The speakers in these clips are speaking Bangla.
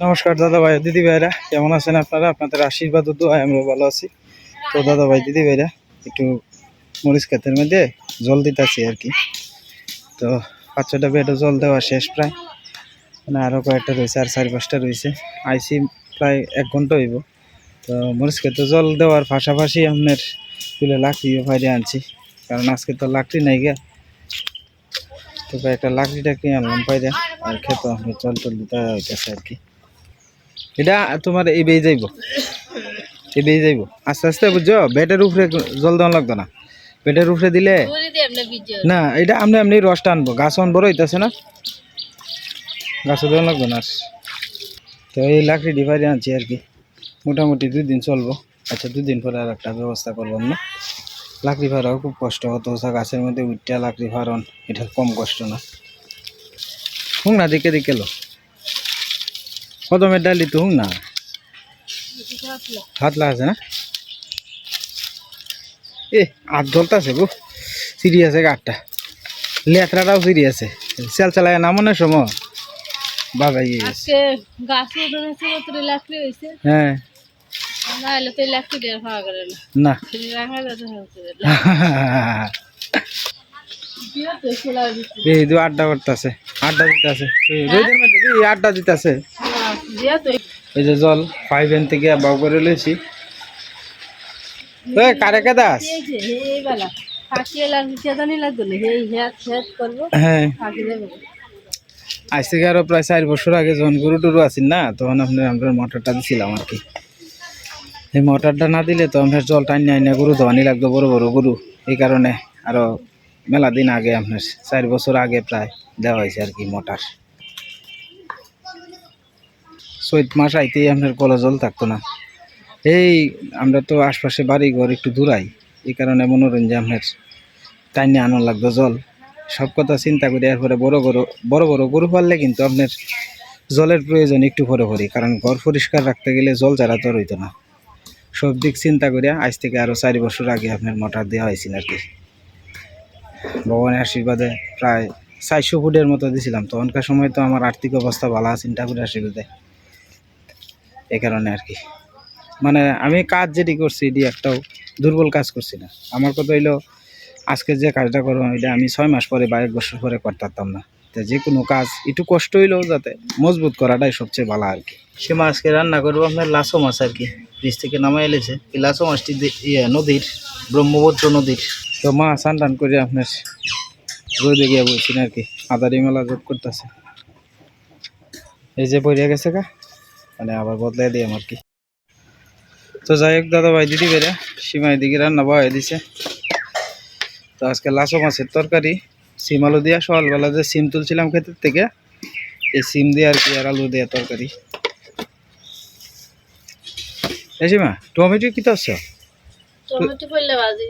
নমস্কার দাদা ভাই, দিদি ভাইরা, কেমন আছেন আপনারা? আপনাদের আশীর্বাদ দোয়ায় আমরা ভালো আছি। তো দাদা ভাই, দিদি ভাইরা, একটু মরিচ ক্ষেতের মধ্যে জল দিতেছি আর কি। তো পাঁচ ছটা বেডও জল দেওয়া শেষ প্রায়। মানে আরও কয়েকটা রয়েছে, আর চারি পাঁচটা রয়েছে। আইসি প্রায় এক ঘণ্টা হইব। তো মরিচ ক্ষেতে জল দেওয়ার পাশাপাশি আপনার তুলে লাকড়িও বাইরে আনছি। কারণ আজকে তো লাকড়ি নাই গা। তো একটা লাকড়িটা কিনে আনলাম পাইরে আর খেতে জল টল দিতে হইতেছে আর কি। এটা তোমার এই বেয়ে যাইব। এই বেয়ে যাইব। আস্তে আস্তে বুঝছ? বেটের উপরে জল দেওয়া লাগতো না। বেটের উপরে দিলে না এটা আমরা এমনি রসটা আনব। গাছ অন বড় হইতেছে না? গাছও দেওয়া লাগবে না। তো এই লাকড়ি ডিভাইডে আনছি আর কি। মোটামুটি দুই দিন চলবো। আচ্ছা দুদিন পরে আর একটা ব্যবস্থা করব না লাকড়ি ফাড়াও খুব কষ্ট। হতো গাছের মধ্যে উঠটা লাকড়ি ফাড়ন এটা কম কষ্ট না। হুং না দিকে দিকে লো। কদমের ডালি তো না? হাতলা আছে না? এ আট জ্বলতাছে গো। সিঁড়ি আছে গাঠটা লেথরাটাও আছে। চাল চালায় নামনের সময়? বাবা ইয়ে আজকে গাছ উঠেছে মাত্র লাকড়ি হয়েছে হ্যাঁ। না হলে তো লাকড়ি না। রাখা হচ্ছে দিচ্ছে এই দু আড্ডা করতেছে। আড্ডা দিতেছে। আড্ডা দিতেছে। এই যে জল ফাইভ এন থেকে বাউ করে লইছি। ওই কারে কে দাস হ্যাঁ। আজ থেকে আরও প্রায় চার বছর আগে যখন গরু টরু আছেন না তখন আপনার আমরা মোটরটা দিছিলাম আর কি। এই মোটরটা না দিলে তো আপনার জল নাই না গরু ধোয়ানি লাগতো বড় বড় গরু। এই কারণে আরও মেলা দিন আগে আপনার চার বছর আগে প্রায় দেওয়া হয়েছে আর কি মোটর। চৈত মাস আইতেই আপনার কলা জল থাকতো না। এই আমরা তো আশপাশে বাড়ি ঘর একটু দূরাই, এই কারণে মনোরঞ্জন আপনার টাইনে আনো লাগতো জল। সব কথা চিন্তা করে এরপরে বড় গরু, বড় বড় গরু পাললে কিন্তু আপনার জলের প্রয়োজন একটু পরে পরে কারণ ঘর পরিষ্কার রাখতে গেলে জল ছাড়া তো রইতো না। সব দিক চিন্তা করিয়া আজ থেকে আরও চারি বছর আগে আপনার মোটর দেওয়া হয়েছিল আর কি। ভগবানের আশীর্বাদে প্রায় চারশো ফুটের মতো দিয়েছিলাম তখনকার সময় তো আমার আর্থিক অবস্থা ভালো আছে, চিন্তা করে আশীর্বাদে। এই কারণে আর কি। মানে আমি কাজ যেটি করছি এটি একটাও দুর্বল কাজ করছি না। আমার কথা হইল আজকে যে কাজটা করব এটা আমি ছয় মাস পরে বা এক বছর পরে করতে পারতাম না। তো যে কোনো কাজ একটু কষ্ট হইলেও যাতে মজবুত করাটাই সবচেয়ে ভালো আর কি। সে মাছকে রান্না করব আপনার লাসো মাছ আর কি। ব্রিজ থেকে নামাই এলেছে এই লাসো মাছটি ইয়ে নদীর ব্রহ্মপুত্র নদীর। তো মা স্নান টান করে আপনার রোদে গিয়ে বলছেন আর কি। আদারি মেলা যোগ করতেছে। এই যে পড়িয়া গেছে গা। মানে আবার বদলাই দিই আমার কি। তো যাই হোক দাদা ভাই দিদি বেরা সীমায় দিকে রান্না বয়ে দিছে। তো আজকে লাসো মাছের তরকারি সিম আলু দিয়া সকালবেলা যে সিম তুলছিলাম ক্ষেতের থেকে এই সিম দিয়ে আর কি আর আলু দিয়ে তরকারি। এই সীমা টমেটো কি তো বাজি।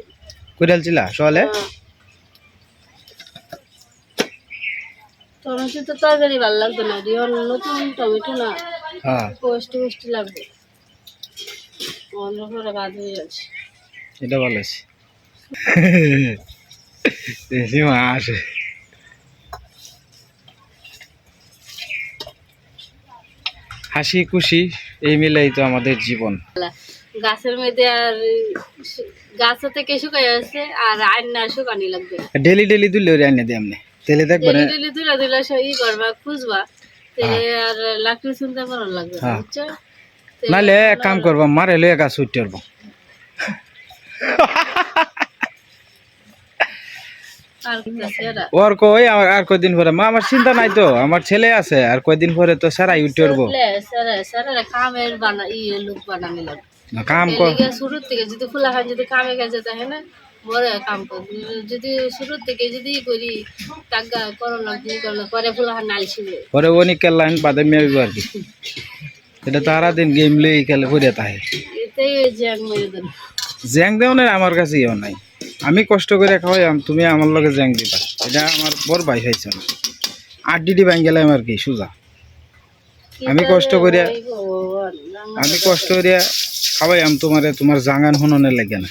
কুড়ালছিলা সকালে? টমেটো তো তরকারি ভালো লাগতো না নতুন টমেটো না। হ্যাঁ। লাগবে। অন্য বাদ হয়ে যাচ্ছে। এটা ভালো আছে হাসি খুশি এই মিলেই তো আমাদের জীবন। গাছের মধ্যে আর গাছ থেকে শুকাই আছে আর আইনা শুকানি লাগবে। ডেলি ডেলি দুলে রান্না দিই আপনি তেলে দেখবেন ডেলি সব ই করবা খুঁজবা। আর লাকড়ি শুনতে ভালো লাগবে হ্যাঁ। বুঝছ? নাহলে এক কাম করব মারে লয়ে গাছ উঠতে ওর কই আমার আর কয়দিন পরে? মা আমার চিন্তা নাই তো আমার ছেলে আছে আর কয়দিন পরে তো সারা বানা ইয়ে না, কাম কর। শুরুর থেকে যদি খোলা হয় যদি কামে গেছে তাহলে বড় কাম কর যদি শুরুর থেকে যদি করি টাকা করোনা কি করল পরে নালি শুরু পরে অনেক বাদে মেয়ে আর কি। এটা তারা দিন গেম লই খেলে পড়ে তাহে। এতেই ওই যে এক মেরে দেন জ্যাং দেও না আমার কাছে ইয়েও নাই। আমি কষ্ট করে খাওয়াই তুমি আমার লগে জ্যাং দিবা। এটা আমার বড় ভাই হয়েছে না। আট ডিডি ব্যাঙ্ক গেলাম আর কি সুজা। আমি কষ্ট করিয়া আমি কষ্ট করিয়া খাওয়াই আম তোমারে তোমার জাঙ্গান হননের লাগে না।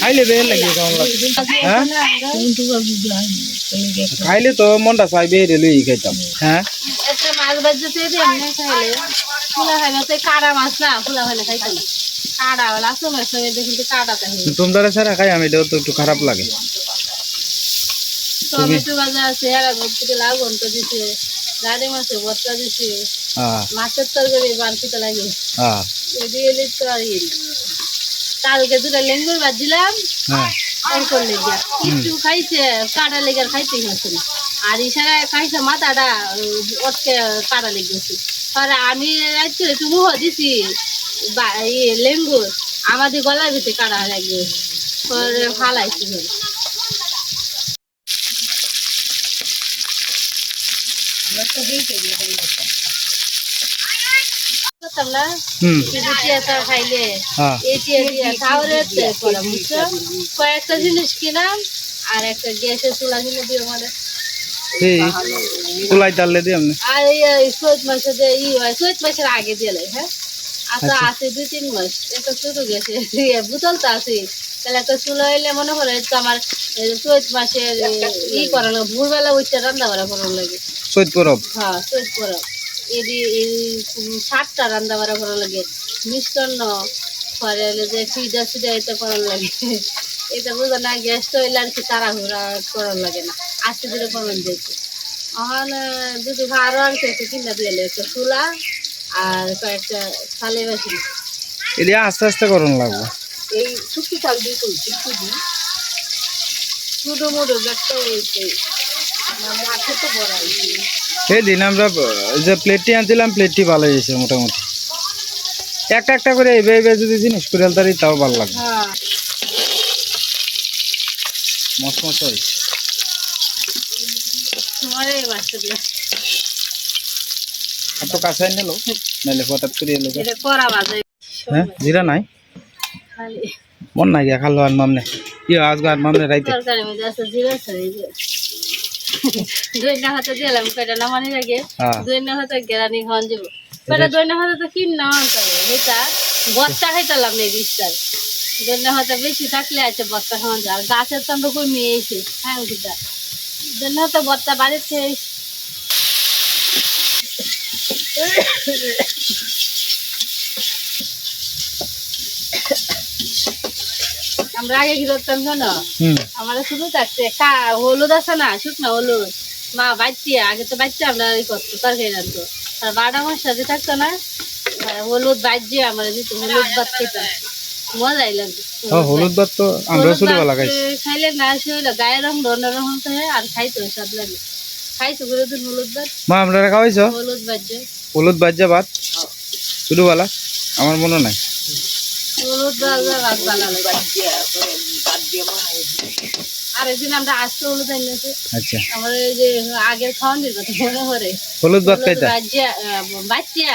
খাইলে বের লাগে কেমন লাগে। হ্যাঁ? খাইলে তো মনটা চাই বেরে লই খাইতাম। হ্যাঁ? একটা মাছ বাজতে দিয়ে এমনি খাইলে। ফুলা খাইলে তো কাড়া মাছ না ফুলা খাইলে খাইতে না কাড়া বলে আসো মাছ সঙ্গে দেখুন তো তোমরা ছাড়া খাই আমি তো একটু খারাপ লাগে। টমেটো ভাজা আছে হেরা গপ্পিতে লাউ ঘন্ট দিছে গাড়ি মাছের ভর্তা দিছে হ্যাঁ। মাছের তরকারি লাগে। হ্যাঁ। এদিকে তো আর নেই। কালকে দুটা লেঙ্গুর বাদ দিলাম অল্পর লেগে একটু খাইছে কাটা লেগে আর খাইতেই হচ্ছে না। আর ইশারা খাইছে মাথাটা অটকে কাটা লেগেছে পরে আমি রাত্রে একটু মুহ দিছি লেঙ্গুর আমাদের গলার ভিতরে কাটা লাগিয়েছে পরে ফালাইছি। না? খাইলে হ্যাঁ। এই টিয়া দিয়া খাওয়ারে করা বুঝছ? কয়েকটা জিনিস কিনাম আর একটা গ্যাসের চুলা কিনে দিও মানে সেই কুলাই দিই আপনি আর এই এই চৈত মাসে যে ই হয় চৈত মাসের আগে দিলে হ্যাঁ? আচ্ছা। আছে দুই তিন মাস। একটা ছোট গ্যাসে বোতল তো আছে। তাহলে একটা চুলা হইলে মনে করে তো আমার চৈত মাসের ই করানো ভোরবেলা উঠতে রান্না করা করানো লাগে। চৈত পরব। হ্যাঁ চৈত পরব। এদি এই সাতটা রান্না বাড়া করা লাগে। মিষ্টান্ন পরে হলো যে ফিডা ফিডা এটা করার লাগে। এটা বুঝো না গ্যাসটা হইলে আর কি তাড়াহুড়া করার লাগে না। আস্তে ধীরে করান যেতে ওখানে যদি আরও আর একটা কিনা দিয়ে একটা চুলা আর কয়েকটা থালে বেশি এদিকে আস্তে আস্তে করুন লাগবে। এই শুক্তি চাল দিয়ে করছি শুধু শুধু মুড়ো ব্যাগটা হয়েছে। মাঠে তো বড় সেই দিন আমরা যে প্লেটটি আনছিলাম প্লেটটি ভালো হয়েছে মোটামুটি। একটা একটা করে এবে এবে যদি জিনিস করে তারি তাও ভালো লাগবে। হ্যাঁ। হয় এই আর তো কাছে নিল নাহলে হঠাৎ করে এলো হ্যাঁ জিরা নাই? মন নাই গিয়া খালো আর মামনে। কি আজকে আর মামনে রাইতে। দইনা হাতে দিলাম কয়টা নামানি লাগে হ্যাঁ। হাতে গেরানি খাওয়ান যাব কয়টা দইনা হাতে তো কিন না আনতে হবে? এটা বস্তা খাইতালাম এই বিস্তার দইনা হাতে বেশি থাকলে আছে বস্তা খাওয়ান আর গাছের তো আমরা কমে এসে হ্যাঁ ওটা দইনা হাতে বস্তা বাড়িতে আমরা আগে কি করতাম জানো? আমার শুধু থাকতে হলুদ আছে না শুকনো হলুদ। মা বাচ্চি আগে তো বাচ্চা আমরা এই করতো তরকারি রাখতো আর মশলা যে থাকতো না হলুদ বাজ্যে আমার দিত হলুদ ভাত খেতাম। মজাই লাগতো হলুদ ভাত তো আমরা হলুদ ছোটবেলা খাইছি। খাইলে না গায়ের রং হয় আর খাইতো স্বাদ লাগে। খাইছো হলুদ ভাত? মা আপনারা খাওয়াইছো? হলুদ বাজ্যে হলুদ বাজ্যা ভাত? ছোটবেলা? আমার মনে নাই। হলুদ ভাত আচ্ছা। খাইতা বাচ্চা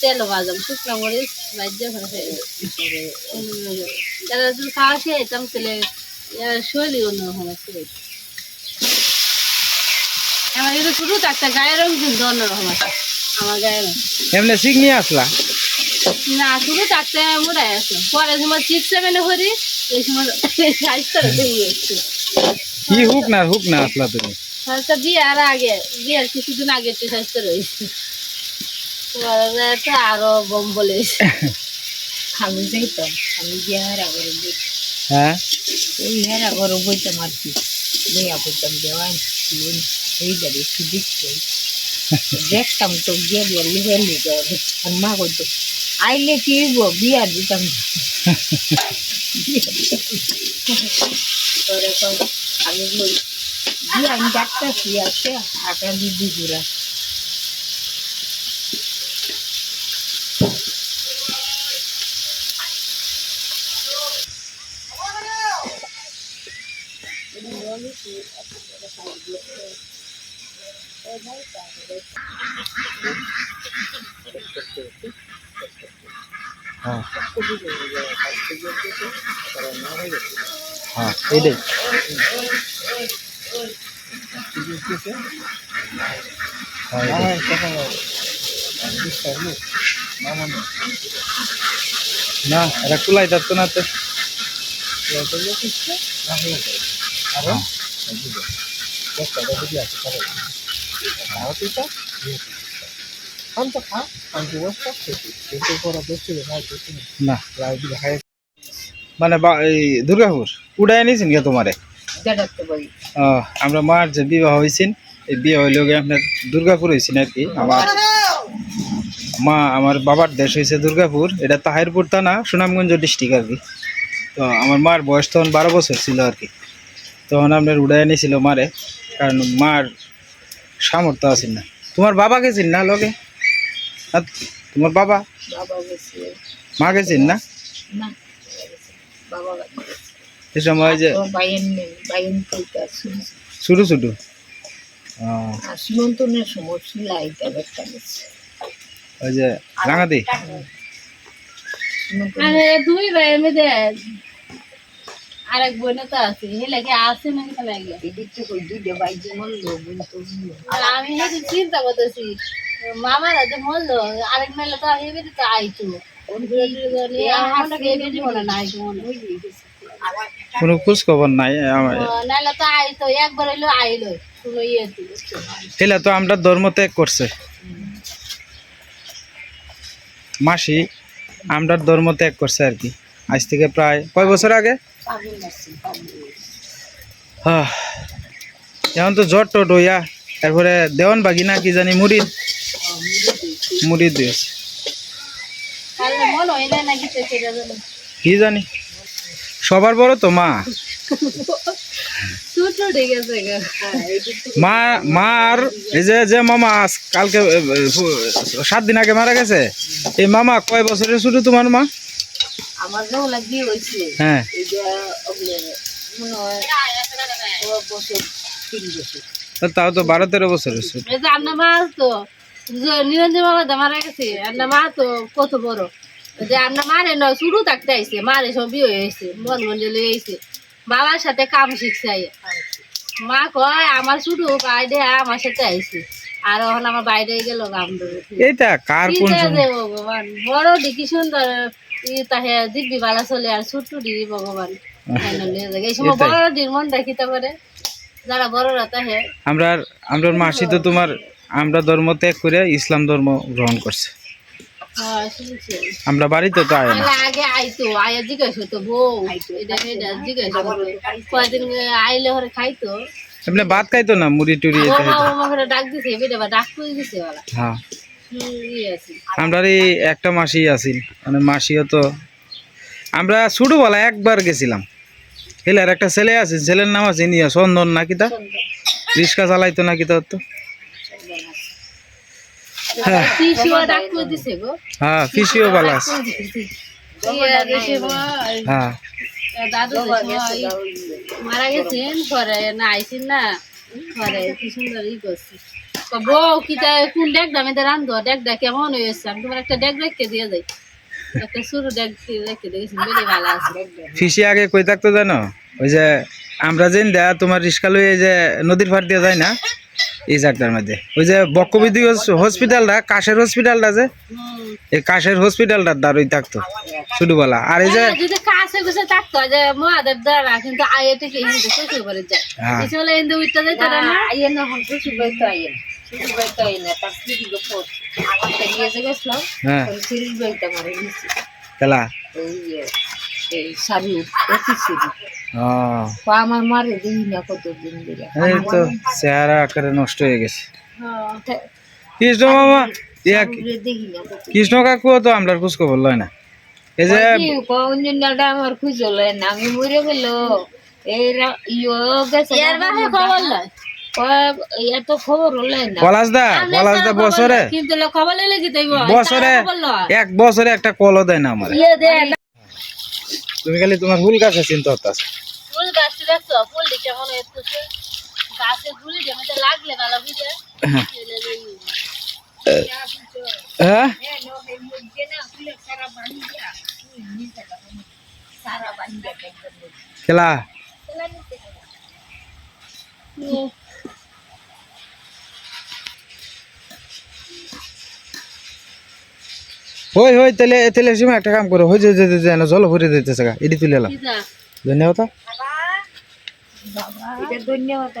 তেল ভাজাম শুকনো মরিচ যদি খাওয়া তাহলে শৈলী আছে আমার কিন্তু শুরু গায়ের রং কিন্তু অন্যরকম আছে। আমার গায়ের রং। এমনি শিখ নিয়ে আসলা? না আছে। পরে সময় সিক্স সেভেনে করি এই সময় দিয়ে এসছি কি হুক না হুক না আসলা তুমি? বিয়ার আগে বিয়ার কিছুদিন আগে রয়েছে। তো আরও বম বলে। আমি যাইতাম হ্যাঁ? বইতাম আর কি? এই যাবে একটু দেখতে দেখতাম তো গিয়ে গিয়ে লিখে লিখে আর মা করতো আইলে কি বিয়া দিতাম আমি বিয়া ডাক্তার আছে আটা দিদি পুরা হয় না এটা কুলাই যাচ্ছে না তো। না। মানে বা- এই দুর্গাপুর। উড়াই নিয়েছেন কে তোমারে? আমরা মার যে বিবাহ হয়েছেন এই বিয়ে গিয়ে আপনার দুর্গাপুর হয়েছেন আর কি। আমার মা আমার বাবার দেশ হয়েছে দুর্গাপুর। এটা তাহিরপুর থানা সুনামগঞ্জ ডিস্ট্রিক্ট আর কি। তো আমার মার বয়স তখন বারো বছর ছিল আর কি। তখন আপনার উড়াই নিয়েছিল মারে কারণ মার সামর্থ্য আছেন না। তোমার বাবা গেছেন না লগে? তোমার বাবা? মা গেছেন না। গেছে। সে সময় যে বাইন বাইন আর সীমন্তনের সময় সিলাই একটা গেছে। ওই যে রাঙাদি আরে দুই ভাই মধ্যে আরেক বোন তো আছে। হে লাগে আছে লাগে? কই দুইটা ভাই যে মরলো বোন তো আর আমি চিন্তা করতেছি মামার যে মরলো আরেক মেলে তো হেবে তো আইতো। কোনো খোঁজ খবর নাই শুনো ইয়ে এলা তো আমরা ধর্ম ত্যাগ করছে। মাসি আমরা ধর্ম ত্যাগ করছে আর কি। আজ থেকে প্রায় কয় বছর আগে? হ্যাঁ এখন তো জ্বর টট হইয়া তারপরে দেওয়ান বাগি না কি জানি মুড়ি মুড়ি দিয়েছে মন হয় না নাকি সেটা জানো কি জানি? সবার বড় তো মা। ছোট ঠিক আছে মা মার এই যে যে মামা কালকে এ, এ, ফু- সাত দিন আগে মারা গেছে এই মামা কয় বছরের ছোট তোমার মা? আমার যখন লাগি হয়েছে। হ্যাঁ। এটা ওগুলো ও বছর তিন বছর। তো তাও তো বারো তেরো বছরের ছোট। তো নিরঞ্জন মারা গেছে মা তো কত বড়? যে আপনার মারে নয় শুরু থাকতে আইসে মারে সব বিয়ে হয়েছে মন মন্ডে লয়ে আইসে বাবার সাথে কাম শিখছে মা কয় আমার শুরু বাইরে আমার সাথে আর এখন আমার বাইরে গেল ধরে। এইটা কার কোন ভগবান। বড় দেখি সুন্দর তাহে দিব্যি বালা চলে আর ছোট্ট ভগবান। এই সময় বড় মন রাখিতে পারে যারা বড়রা তাহে। আমরা আমরা মাসি তো তোমার আমরা ধর্ম ত্যাগ করে ইসলাম ধর্ম গ্রহণ করছে। আমরা বাড়িতে তো আয় না। আগে আইতো আয়া জিজ্ঞেস হতো বউ এটা এটা জিজ্ঞেস হতো কয়দিন আইলে হরে খাইতো। এমনি ভাত খাইতো না মুড়ি টুড়ি এটা ডাক দিছে বেটা বা ডাক করে দিছে হ্যাঁ। আমরা এই একটা মাসি আছি মানে মাসিও তো আমরা ছোটবেলা একবার গেছিলাম। এলার একটা ছেলে আছে ছেলের নাম আছে নিয়া চন্দন নাকি তা রিক্সা চালাইতো নাকি তার তো? হ্যাঁ। পিসিও ডাক করে দিছে গো। ফিসিও ভালো আছে। দেশে বল, হ্যাঁ। দাদু মারা গেছেন পরে না আইসিন না। পরে কি সুন্দর ই করছি। বউ কি তা কোন ডেক দামে রান্ধো কেমন হয়েছে? আমি তোমার একটা ডেক রেখে দিয়ে যাই। একটা শুরু ডেক রেখে দিয়েছি বেড়ে ভালো আছে। ফিসি আগে কই থাকতো জানো? ওই যে আমরা যেন দেয়া তোমার রিক্সা লয়ে যে নদীর পাড় দিয়ে যায় না? এই জায়গাটার মধ্যে। ওই যে বক্কবিদ্যুৎ হসপিটালটা কাশের হসপিটালটা যে এই কাশের হসপিটালটার দাঁড়ই থাকতো ছোটবেলা। আর এই যে হ্যাঁ, হ্যাঁ। খেলা আমার মারে দিই না কত দিন ধরে। এই তো চেহারা আকারে নষ্ট হয়ে গেছে। হ্যাঁ কৃষ্ণ মামা দেখি না কত কৃষ্ণ কাকুও তো আমলার খোঁজ খবর লয় না। এই যে কোন দিনটা আমার খুঁজে লয় না আমি মরে গেল। এই ইয়ো গেছে খবর লয়? এত খবর লয় না। পলাশ দা পলাশ দা বছরে এক বছরে একটা কলও দেয় না আমার। ইয়ে দে তুমি খালি তোমার ফুল গাছে চিন্তা হতাছ ফুল গাছটি দেখছ? ফুল দি কেমন হচ্ছে গাছে ফুল যেমন লাগলে ভালো বুঝে হ্যাঁ। খেলা? হই হই তাহলে তাহলে সীমা একটা কাম করো। হই যে যে যে না জল ভরে দিতেছে গা এটি তুলে এলাম। ধন্যবাদ। এটাই কর ধন্যবাদ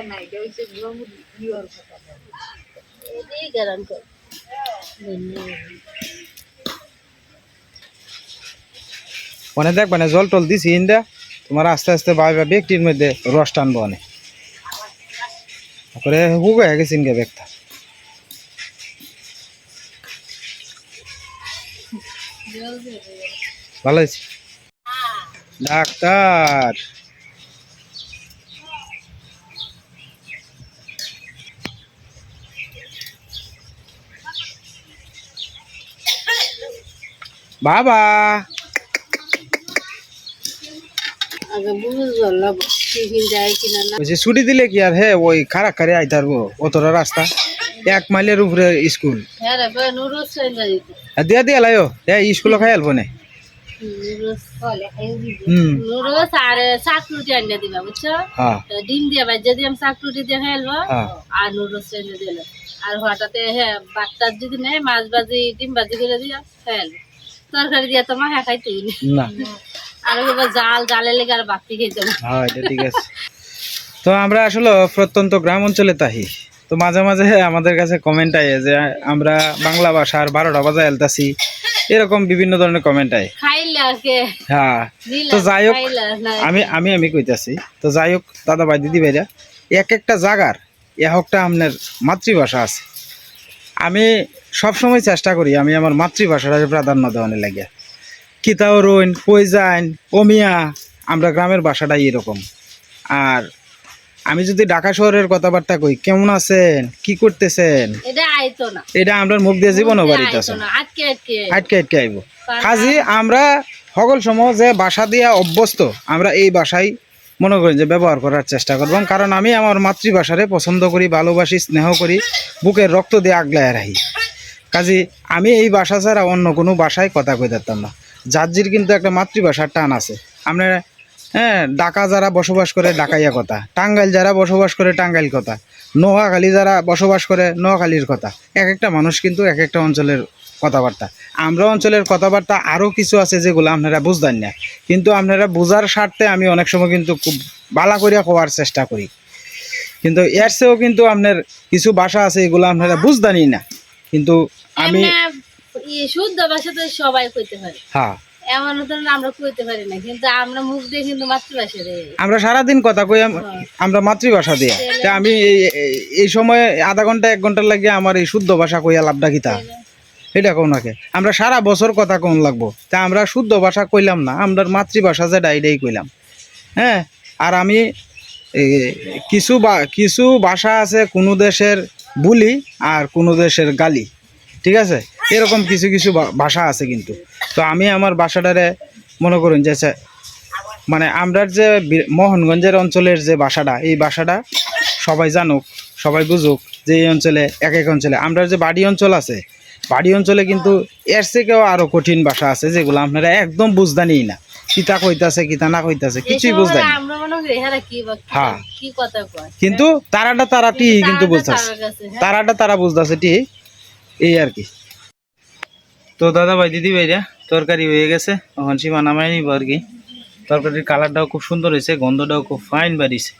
মানে দেখ মানে জল টল দিছি ইন্দা। তোমার আস্তে আস্তে বাইবা ব্যক্তির মধ্যে রস টানবো অনেক। তারপরে হুক হয়ে গেছে ইনকে ব্যাগটা। ভালো হয়েছে ডাক্তার। বাবা। ছুটি দিলে কি আর হ্যাঁ ওই খারাপ খারে আইতে পারব? অতটা রাস্তা। এক মাইলের উপরে স্কুল। হ্যাঁ আর দিয়া দিয়া লাইও। হ্যাঁ স্কুলে খাই আলবো না। হুম। নুরুজ আর চাকরুটি আনিয়ে দিবা বুঝছ? হ্যাঁ। ডিম দিয়ে ভাই যদি আমি চাকরুটি দিয়ে খেলব হ্যাঁ। আর নুডলস এনে দিলে। আর হঠাৎ হ্যাঁ বাচ্চার যদি নেয় মাছ ভাজি ডিম ভাজি করে দিয়া খেলব তরকারি দিয়ে তো মাখা খাইতেই নি না। আর জাল জালে লেগে আর বাতি না। হ্যাঁ ঠিক আছে। তো আমরা আসলে প্রত্যন্ত গ্রাম অঞ্চলে তাহি। তো মাঝে মাঝে আমাদের কাছে কমেন্ট আয় যে আমরা বাংলা ভাষার বারোটা বাজায় এলতাছি এরকম বিভিন্ন ধরনের কমেন্ট আয়। আর হ্যাঁ। তো যাই হোক আর। আমি আমি আমি কইতাছি তো যাই হোক দাদা ভাই দিদি ভাইরা এক একটা জায়গার একটা আপনার মাতৃভাষা আছে। আমি সবসময় চেষ্টা করি আমি আমার মাতৃভাষাটাকে প্রাধান্য দেওয়ানোর লাগে। কিতাও রইন কই যাইন অমিয়া আমরা গ্রামের ভাষাটাই এরকম। আর আমি যদি ঢাকা শহরের কথাবার্তা কই কেমন আছেন? কি করতেছেন? এটা আইতো না। এটা আমরা মুখ দিয়ে জীবনও বাড়িতে আটকে আটকে। আটকে আটকে আইব। কাজী আমরা সকল সময় যে ভাষা দিয়া অভ্যস্ত আমরা এই ভাষাই মনে করি যে ব্যবহার করার চেষ্টা করব। কারণ আমি আমার মাতৃভাষারে পছন্দ করি ভালোবাসি স্নেহ করি বুকের রক্ত দিয়ে আগলায় রাখি। কাজী আমি এই ভাষা ছাড়া অন্য কোনো ভাষায় কথা কই দিতাম না। জার্জির কিন্তু একটা মাতৃভাষার টান আছে। আমরা হ্যাঁ ঢাকা যারা বসবাস করে ঢাকাইয়া কথা। টাঙ্গাইল যারা বসবাস করে টাঙ্গাইল কথা। নোয়াখালী যারা বসবাস করে নোয়াখালীর কথা। এক একটা মানুষ কিন্তু এক একটা অঞ্চলের কথাবার্তা। আমরা অঞ্চলের কথাবার্তা আরও কিছু আছে যেগুলো আপনারা বুঝতেন না। কিন্তু আপনারা বোঝার স্বার্থে আমি অনেক সময় কিন্তু খুব বালা করিয়া কোয়ার চেষ্টা করি। কিন্তু এর চেয়েও কিন্তু আপনার কিছু ভাষা আছে এগুলো আপনারা বুঝদানি না। কিন্তু আমি শুদ্ধ ভাষা তো সবাই কইতে পারে। হ্যাঁ। এমন ধরুন আমরা কইতে পারি না কিন্তু আমরা মুখ দিয়ে কিন্তু মাতৃভাষা রে আমরা সারাদিন কথা কই আমরা মাতৃভাষা দিয়ে তা আমি এই- সময় আধা ঘণ্টা এক ঘণ্টা লাগিয়ে আমার এই শুদ্ধ ভাষা কইয়া লাভটা কিতা এটা কোন নাকি। আমরা সারা বছর কথা কোন লাগবো। তা আমরা শুদ্ধ ভাষা কইলাম না আমরা মাতৃভাষা যেটা এটাই কইলাম। হ্যাঁ? আর আমি কিছু বা কিছু ভাষা আছে কোনো দেশের বুলি আর কোনো দেশের গালি। ঠিক আছে? এরকম কিছু কিছু ভাষা আছে কিন্তু। তো আমি আমার ভাষাটারে মনে করুন যে মানে আমরার যে মোহনগঞ্জের অঞ্চলের যে ভাষাটা এই ভাষাটা সবাই জানুক সবাই বুঝুক যে এই অঞ্চলে এক এক অঞ্চলে। আমরা যে বাড়ি অঞ্চল আছে বাড়ি অঞ্চলে কিন্তু এর থেকেও আরও কঠিন ভাষা আছে যেগুলো আপনারা একদম বুঝদানি না। কিতা কইতাছে কিতা না কইতাছে কিছুই এই সময় বুঝদানি আমরা মনে করি এরা কি বা- হ্যাঁ। কিন্তু তারাটা তারা টি কিন্তু বুঝতেছে। হ্যাঁ। তারাটা তারা বুঝতেছে টি এই আর কি। তো দাদা ভাই, দিদি ভাইরা, তরকারি হয়ে গেছে। এখন সীমা নামাই নিব আর কি। তরকারির কালারটাও খুব সুন্দর হয়েছে, গন্ধটাও খুব ফাইন বাড়িছে।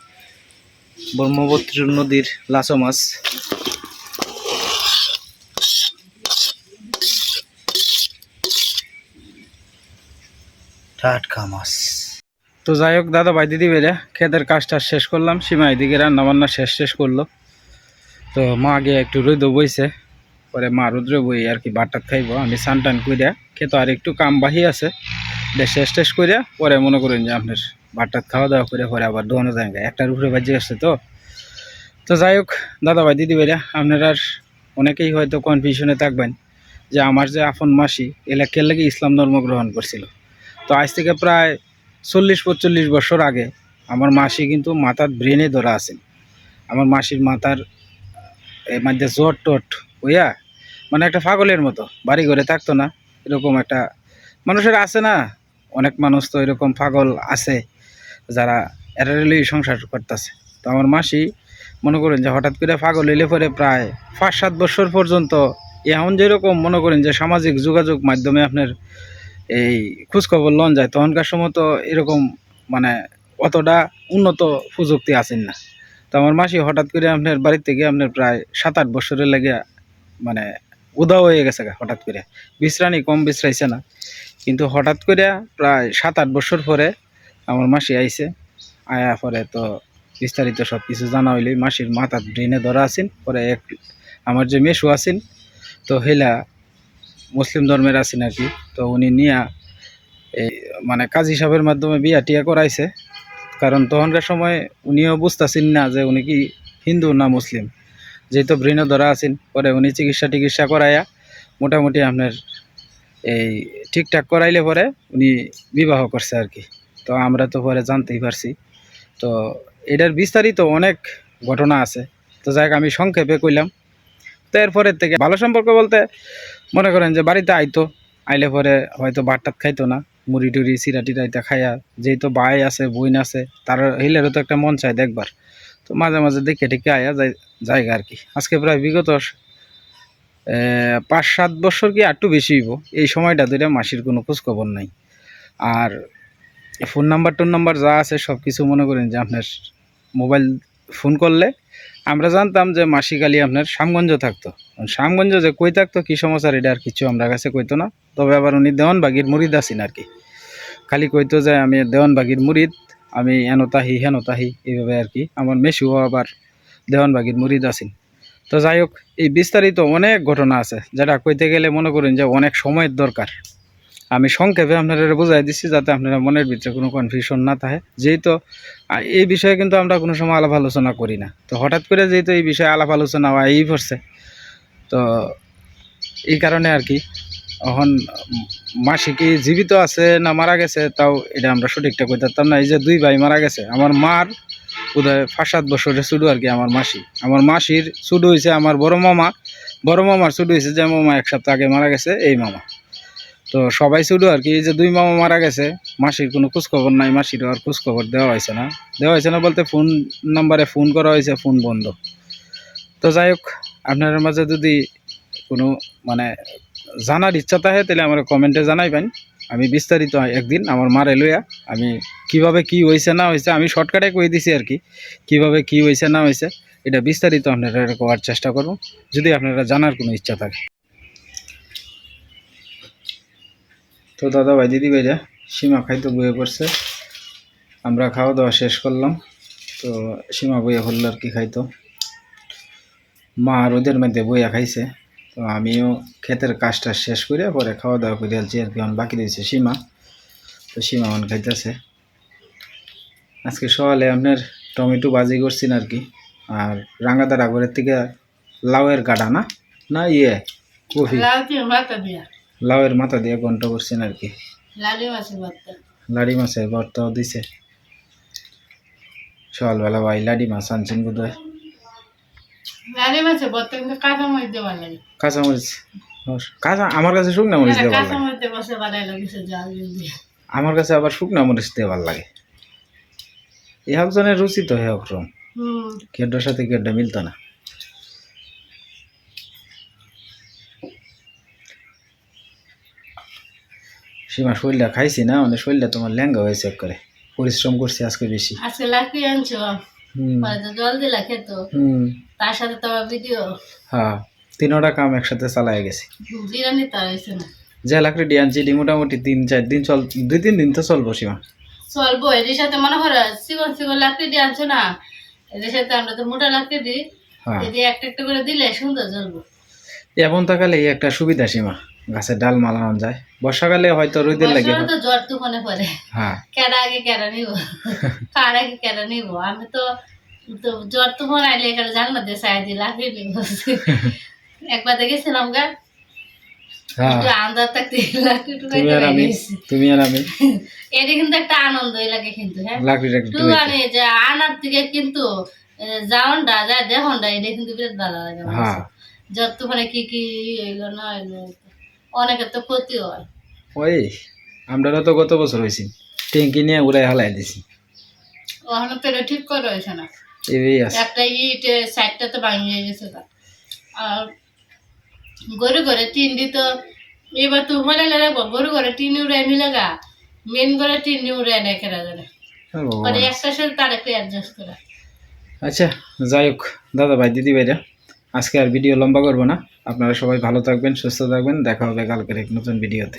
ব্রহ্মপুত্র নদীর লাচো মাছ। টাটকা মাছ। তো যাই হোক, দাদা ভাই, দিদি ভাইরা, খেতের কাজটা শেষ করলাম। সীমা এদিকে রান্না বান্না শেষ শেষ করল। তো মা আগে একটু রোদ বইছে। পরে মা রুদ্র বই আর কি বাটাত খাইব। আমি সান টান কইরা খেতো আর একটু কাম বাহি আছে। শেষ টেষ কইরা পরে মনে করেন যে আপনার বাটাত খাওয়া দাওয়া করে পরে আবার দোকানে যায় একটার উপরে বাজে আসছে তো। তো যাই হোক দাদা ভাই দিদি ভাইরা, আপনারা অনেকেই হয়তো কনফিউশনে থাকবেন যে আমার যে আপন মাসি এলাকার লাগে ইসলাম ধর্ম গ্রহণ করছিল? তো আজ থেকে প্রায় চল্লিশ পঁচল্লিশ বছর আগে আমার মাসি কিন্তু মাথার ব্রেনে ধরা আছেন। আমার মাসির মাথার এর মধ্যে জট টট হইয়া মানে একটা পাগলের মতো, বাড়ি ঘরে থাকতো না, এরকম একটা মানুষের আছে না? অনেক মানুষ তো এরকম পাগল আছে, যারা এরারেলি সংসার করতেছে। তো আমার মাসি মনে করেন যে হঠাৎ করে পাগল এলে পরে প্রায় পাঁচ সাত বছর পর্যন্ত এখন যেরকম মনে করেন যে সামাজিক যোগাযোগ মাধ্যমে আপনার এই খোঁজখবর লন যায়, তখনকার সময় তো এরকম মানে অতটা উন্নত প্রযুক্তি আছেন না। তো আমার মাসি হঠাৎ করে আপনার বাড়ির থেকে আপনার প্রায় সাত আট বছরের লেগে মানে উদাও হয়ে গেছে হঠাৎ করে। বিশ্রানি কম বিশ্রাইছে না। কিন্তু হঠাৎ করে প্রায় সাত আট বছর পরে আমার মাসি আইছে। আয়া পরে তো বিস্তারিত সব কিছু জানা হইলে মাসির মাথার ব্রেনে ধরা আছেন। পরে এক আমার যে মেশু আছেন, তো হেলা মুসলিম ধর্মের আছেন আর কি। তো উনি নিয়া এই মানে কাজী সাহেবের মাধ্যমে বিয়া টিয়া করাইছে। কারণ তখনকার সময় উনিও বুঝতেছেন না যে উনি কি হিন্দু না মুসলিম। যেহেতু ব্রেনে ধরা আছেন, পরে উনি চিকিৎসা টিকিৎসা করাইয়া মোটামুটি আপনার এই ঠিকঠাক করাইলে পরে উনি বিবাহ করছে আর কি। তো আমরা তো পরে জানতেই পারছি। তো এটার বিস্তারিত অনেক ঘটনা আছে। তো যাই আমি সংক্ষেপে কইলাম। তো এরপরের থেকে ভালো সম্পর্ক বলতে মনে করেন যে বাড়িতে আইতো, আইলে পরে হয়তো ভাত টাত খাইতো না, মুড়ি টুড়ি, সিরা টিরাইতে খাইয়া, যেহেতু ভাই আছে বইন আছে, তার হিলেরও তো একটা মন চায় দেখবার। তো মাঝে মাঝে দেখে টেকে আয়া যায় জায়গা আর কি। আজকে প্রায় বিগত পাঁচ সাত বছর কি একটু বেশি হইব। এই সময়টা ধরে মাসির কোনো খোঁজখবর নাই। আর ফোন নাম্বার টোন নাম্বার যা আছে সব কিছু মনে করেন যে আপনার মোবাইল ফোন করলে আমরা জানতাম যে মাসিকালি আপনার শ্যামগঞ্জ থাকতো। শ্যামগঞ্জ যে কই থাকতো, কী সমাচার এটা আর কিছু আমরা কাছে কইতো না। তবে আবার উনি দেওয়ানবাগির মুরিদ আছেন আর কি। খালি কইতো যে আমি দেওয়ানবাগির মুরিদ। আমি এন তাহি হেন তাহি এইভাবে আর কি। আমার মেসিও আবার দেওয়ানবাগির মুরিদ আছেন। তো যাই হোক, এই বিস্তারিত অনেক ঘটনা আছে, যেটা কইতে গেলে মনে করেন যে অনেক সময়ের দরকার। আমি সংক্ষেপে আপনারা বোঝাই দিচ্ছি যাতে আপনারা মনের ভিতরে কোনো কনফিউশন না থাকে। যেহেতু এই বিষয়ে কিন্তু আমরা কোনো সময় আলাপ আলোচনা করি না। তো হঠাৎ করে যেহেতু এই বিষয়ে আলাপ আলোচনা হওয়া এই পড়ছে, তো এই কারণে আর কি এখন মাসি কি জীবিত আছে না মারা গেছে, তাও এটা আমরা সঠিকটা কই পারতাম না। এই যে দুই ভাই মারা গেছে, আমার মার বোধহয় পাঁচ সাত বছরের শুধু আর কি আমার মাসি। আমার মাসির শুধু হয়েছে আমার বড় মামা। বড় মামার শুধু হয়েছে যে মামা এক সপ্তাহ আগে মারা গেছে, এই মামা। তো সবাই শুধু আর কি, এই যে দুই মামা মারা গেছে, মাসির কোনো খোঁজখবর নাই মাসির আর খোঁজখবর দেওয়া হয়েছে না। দেওয়া হয়েছে না বলতে ফোন নাম্বারে ফোন করা হয়েছে ফোন বন্ধ। তো যাই হোক আপনার মাঝে যদি কোনো মানে জানার ইচ্ছা থাকে, তাহলে আমার কমেন্টে জানাইবেন। আমি বিস্তারিত একদিন আমার মারে লইয়া আমি কীভাবে কি হয়েছে না হয়েছে আমি শর্টকাটে কই দিছি আর কি, কীভাবে কি হয়েছে না হয়েছে এটা বিস্তারিত আপনারা করার চেষ্টা করব, যদি আপনারা জানার কোনো ইচ্ছা থাকে। তো দাদা ভাই দিদি ভাইরা সীমা খাইতে বয়ে পড়ছে। আমরা খাওয়া দাওয়া শেষ করলাম। তো সীমা বইয়া হল আর কি খাইতো। মা রোদের মধ্যে বইয়া খাইছে। তো আমিও ক্ষেতের কাজটা শেষ করে পরে খাওয়া দাওয়া করে আলছি আর কি এখন বাকি দিয়েছে সীমা। তো সীমা এখন খাইতেছে। আজকে সকালে আপনার টমেটো বাজি করছেন আর কি আর রাঙ্গাদার আগরের থেকে লাউয়ের গাডা না? না ইয়ে কফি লাউয়ের মাথা দিয়ে ঘন্ট করছেন আর কি। লাড়ি মাছের ভর্তাও দিছে। সকালবেলা ভাই লাড়ি মাছ আনছেন বোধ হয় লালি মাছের ভর্তা কিন্তু কাঁচা মরিচ দিয়ে লাগে কাঁচামরিচ? ও, কাঁচা আমার কাছে শুকনা মরিচ কাঁচা জাল দিয়ে। আমার কাছে আবার শুকনা মরিচ ভালো লাগে। এই একজনের রুচি তো কেডার সাথে কেডা মিলতো না। সীমা শরীরটা খাইছি না মানে শরীরটা তোমার ল্যাঙ্গা হয়েছে করে। পরিশ্রম করছি আজকে বেশি। আজকে লাকড়ি আনছো? জল দিলা খেতো। তার সাথে তো ভিডিও হ্যাঁ তিনোটা কাম একসাথে চালাই গেছি। বিরিয়ানি তার হয়েছে না। যে লাকড়ি দিয়ে আনছি মোটামুটি তিন চার দিন চল দুই তিন দিন তো চলবো সীমা। চলবো এটির সাথে মনে করো চিকন চিকন লাকড়ি দিয়ে আনছো না এদের সাথে আমরা তো মোটা লাকড়ি দিই। হ্যাঁ। এটি একটা একটা করে দিলে সুন্দর জ্বলবো। এমন এই একটা সুবিধা সীমা। গাছের ডাল মালানো যায়। বর্ষাকালে হয়তো রোদের লাগে বর্ষাকালে তো জ্বর তুফানে পরে হ্যাঁ। কেডা আগে কেডা নিব? কার আগে কেডা নিব? আমি তো জ্বর তুফান আইলে এখানে জানলা দিয়ে সাই দিয়ে লাফিয়ে নিব একবার দেখেছিলাম গা। হ্যাঁ। হ্যাঁ? মানে আনার থেকে কিন্তু যাওনটা যায় দেখনটা এটা কিন্তু বিরাট ভালো লাগে হ্যাঁ। তুফানে কি কি হইল না হইল অনেকের তো ক্ষতি হয়। ওই আমরা তো গত বছর হয়েছি। ট্যাঙ্কি নিয়ে উড়াই হালাই দিছি। ওখানে পেলে ঠিক করে রয়েছে না। একটা ইট সাইডটা তো ভাঙিয়ে গেছে আর গরু ঘরে টিন দিত। এবার তো মানে লাগবো গরু ঘরে টিন উড়াই নিলে গা মেন ঘরে টিন উড়াই নেয় কেনা করে মানে একসাথে তার একটা অ্যাডজাস্ট করা। আচ্ছা যাই হোক দাদা ভাই দিদি ভাইরা। আজকে আর ভিডিও লম্বা করব না। আপনারা সবাই ভালো থাকবেন, সুস্থ থাকবেন। দেখা হবে কালকের এক নতুন ভিডিওতে